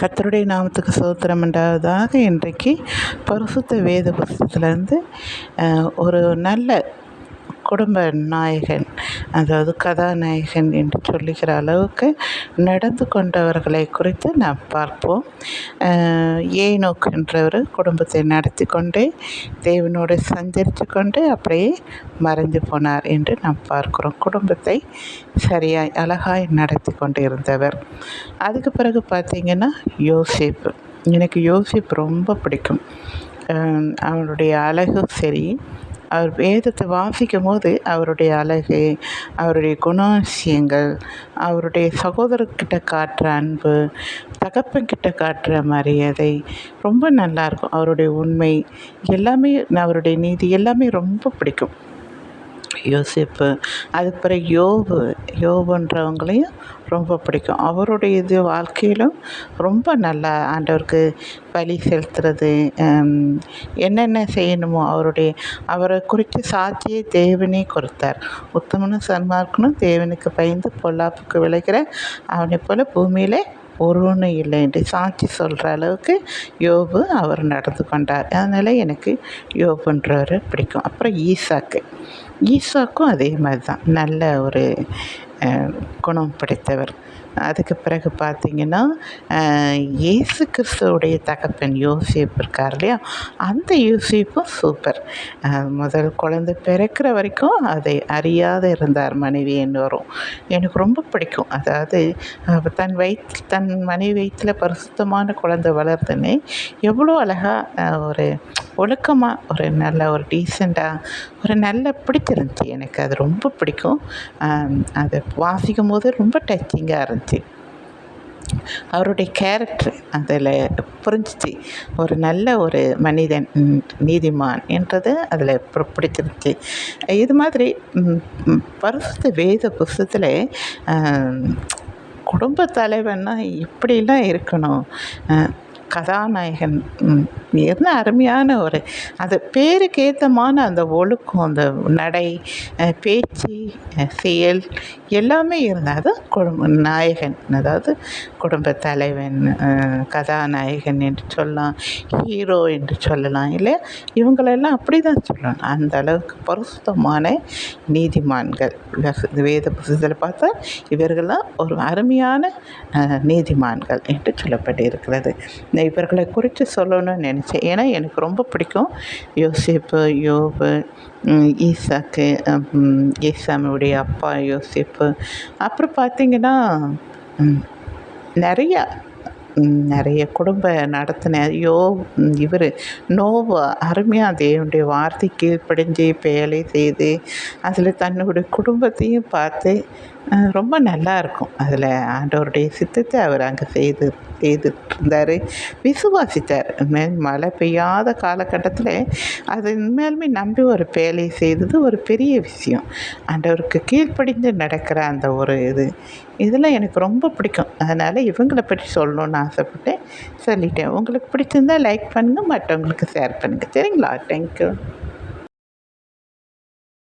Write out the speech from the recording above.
கத்தருடைய நாமத்துக்கு சோத்திரம் உண்டாவதாக இன்றைக்கு பரிசுத்த வேத புஸ்தத்துலேருந்து ஒரு நல்ல குடும்ப நாயகன் அதாவது கதாநாயகன் என்று சொல்லுகிற அளவுக்கு நடந்து கொண்டவர்களை குறித்து நாம் பார்ப்போம். ஏனோக் என்றவர் குடும்பத்தை நடத்தி கொண்டு தேவனோடு சஞ்சரித்து கொண்டு அப்படியே மறைந்து போனார் என்று நாம் பார்க்கிறோம். குடும்பத்தை சரியாய் அழகாய் நடத்தி கொண்டு இருந்தவர் அதுக்கு பிறகு பார்த்திங்கன்னா யோசிப்பு. எனக்கு யோசிப்பு ரொம்ப பிடிக்கும். அவனுடைய அழகும் சரி அவர் வேதத்தை வாசிக்கும் போது அவருடைய அழகு அவருடைய குணாசியங்கள் அவருடைய சகோதரர்கிட்ட காட்டுற அன்பு தகப்பன்கிட்ட காட்டுற மரியாதை ரொம்ப நல்லாயிருக்கும் அவருடைய உண்மை எல்லாமே அவருடைய நீதி எல்லாமே ரொம்ப பிடிக்கும். யோசிப்பு. அதுக்கு பிறகு யோபு யோபுன்றவங்களையும் ரொம்ப பிடிக்கும். அவருடைய இது வாழ்க்கையிலும் ரொம்ப நல்லா ஆண்டவருக்கு பலி செலுத்துறது என்னென்ன செய்யணுமோ அவருடைய அவரை குறித்து சாட்சியை தேவனே கொடுத்தார். உத்தமனும் சன்மார்க்கனும் தேவனுக்கு பயந்து பொல்லாப்புக்கு விளைகிற அவனை போல் பூமியில் ஒருவனும் இல்லை என்று சாட்சி சொல்கிற அளவுக்கு யோபு அவர் நடந்து கொண்டார். அதனால் எனக்கு யோபுன்றவர் பிடிக்கும். அப்புறம் ஈசாக்கு. ஈசாக்கும் அதே மாதிரி தான். நல்ல ஒரு குணம் படைத்தவர். அதுக்கு பிறகு பார்த்திங்கன்னா இயேசு கிறிஸ்துவோடைய தகப்பன் யோசிப்பு இருக்கார் இல்லையா? அந்த யோசிப்பும் சூப்பர். முதல் குழந்தை பிறக்கிற வரைக்கும் அதை அறியாத இருந்தார் மனைவி வரும் எனக்கு ரொம்ப பிடிக்கும். அதாவது தன் வயிற்று தன் மனைவி வயிற்றில் பரிசுத்தமான குழந்தை வளர்த்துன்னு எவ்வளோ அழகாக ஒரு ஒழுக்கமாக ஒரு நல்ல ஒரு டீசெண்டாக ஒரு நல்ல பிடிச்சிருந்துச்சி எனக்கு அது ரொம்ப பிடிக்கும். அது வாசிக்கும் போது ரொம்ப டச்சிங்காக இருந்துச்சு. அவருடைய கேரக்டர் அதில் புரிஞ்சிச்சு. ஒரு நல்ல ஒரு மனிதன் நீதிமான் என்றது அதில் பிடிச்சிருந்துச்சி இது மாதிரி பரிசுத்த வேத புஸ்தத்தில் குடும்ப தலைவன்னா இப்படிலாம் இருக்கணும். கதாநாயகன் என்ன அருமையான ஒரு அது பேருக்கு ஏற்றமான அந்த ஒழுக்கம் அந்த நடை பேச்சு செயல் எல்லாமே இருந்தால் தான் குடும்ப நாயகன் அதாவது குடும்ப தலைவன் கதாநாயகன் என்று சொல்லலாம் ஹீரோ என்று சொல்லலாம் இல்லை இவங்களெல்லாம் அப்படி தான் சொல்லணும் அந்த அளவுக்கு பரிசுத்தமான நீதிமான்கள். வேத புத்தகத்தில் பார்த்தா இவர்கள்லாம் ஒரு அருமையான நீதிமான்கள் என்று சொல்லப்பட்டு இவர்களை குறித்து சொல்லணும்னு நினச்சேன். ஏன்னா எனக்கு ரொம்ப பிடிக்கும். யோசிப்பு யோபு ஈசாக்கு ஈசாமியுடைய அப்பா யோசிப்பு. அப்புறம் பார்த்திங்கன்னா நிறையா நிறைய குடும்ப நடத்தின யோ இவர் நோவா அருமையாக தேவனுடைய வார்த்தை கீழ்ப்படிஞ்சு பேலை செய்து அதில் தன்னுடைய குடும்பத்தையும் பார்த்து ரொம்ப நல்லா இருக்கும். அதில் ஆண்டவருடைய சித்தத்தை அவர் அங்கே செய்து செய்துட்டு இருந்தார் விசுவாசித்தார். மேல் மழை பெய்யாத காலகட்டத்தில் அது உண்மையாலுமே நம்பி ஒரு பேலையை செய்தது ஒரு பெரிய விஷயம். ஆண்டவருக்கு கீழ்ப்படிந்து நடக்கிற அந்த ஒரு இது. இதெல்லாம் எனக்கு ரொம்ப பிடிக்கும். அதனால் இவங்களை பற்றி ஆசைப்பட்டேன் சொல்லிட்டேன். உங்களுக்கு பிடிச்சிருந்தா லைக் பண்ணுங்கள் மற்றவங்களுக்கு ஷேர் பண்ணுங்கள் சரிங்களா? தேங்க்யூ